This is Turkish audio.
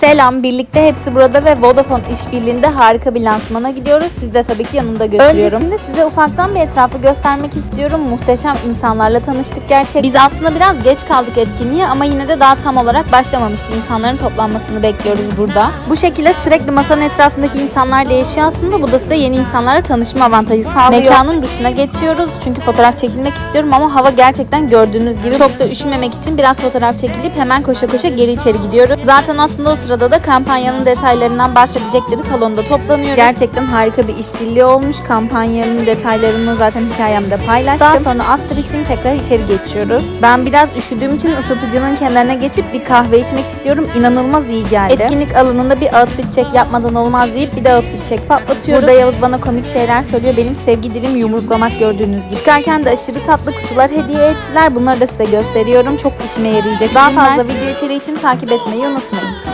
Selam, birlikte hepsi burada ve Vodafone işbirliğinde harika bir lansmana gidiyoruz. Siz de tabii ki yanımda götürüyorum. Öncesinde size ufaktan bir etrafı göstermek istiyorum. Muhteşem insanlarla tanıştık gerçekten. Biz aslında biraz geç kaldık etkinliğe ama yine de daha tam olarak başlamamıştı. İnsanların toplanmasını bekliyoruz burada. Bu şekilde sürekli masanın etrafındaki insanlar değişiyor aslında. Bu da size yeni insanlarla tanışma avantajı sağlıyor. Mekanın dışına geçiyoruz çünkü fotoğraf çekilmek istiyorum ama hava gerçekten gördüğünüz gibi çok da üşümemek için biraz fotoğraf çekilip hemen koşa koşa geri içeri gidiyoruz. Zaten aslında o sırada da kampanyanın detaylarından bahsedecekleri salonda toplanıyoruz. Gerçekten harika bir işbirliği olmuş. Kampanyanın detaylarını zaten hikayemde paylaştım. Daha sonra after için tekrar içeri geçiyoruz. Ben biraz üşüdüğüm için ısıtıcının kenarına geçip bir kahve içmek istiyorum. İnanılmaz iyi geldi. Etkinlik alanında bir outfit check yapmadan olmaz deyip bir de outfit check patlatıyoruz. Burada Yavuz bana komik şeyler söylüyor. Benim sevgi dilim yumruklamak gördüğünüz gibi. Çıkarken de aşırı tatlı kutular hediye ettiler. Bunları da size gösteriyorum. Çok işime yarayacak. Daha fazla video içeriği için takip etmeyi unutmayın.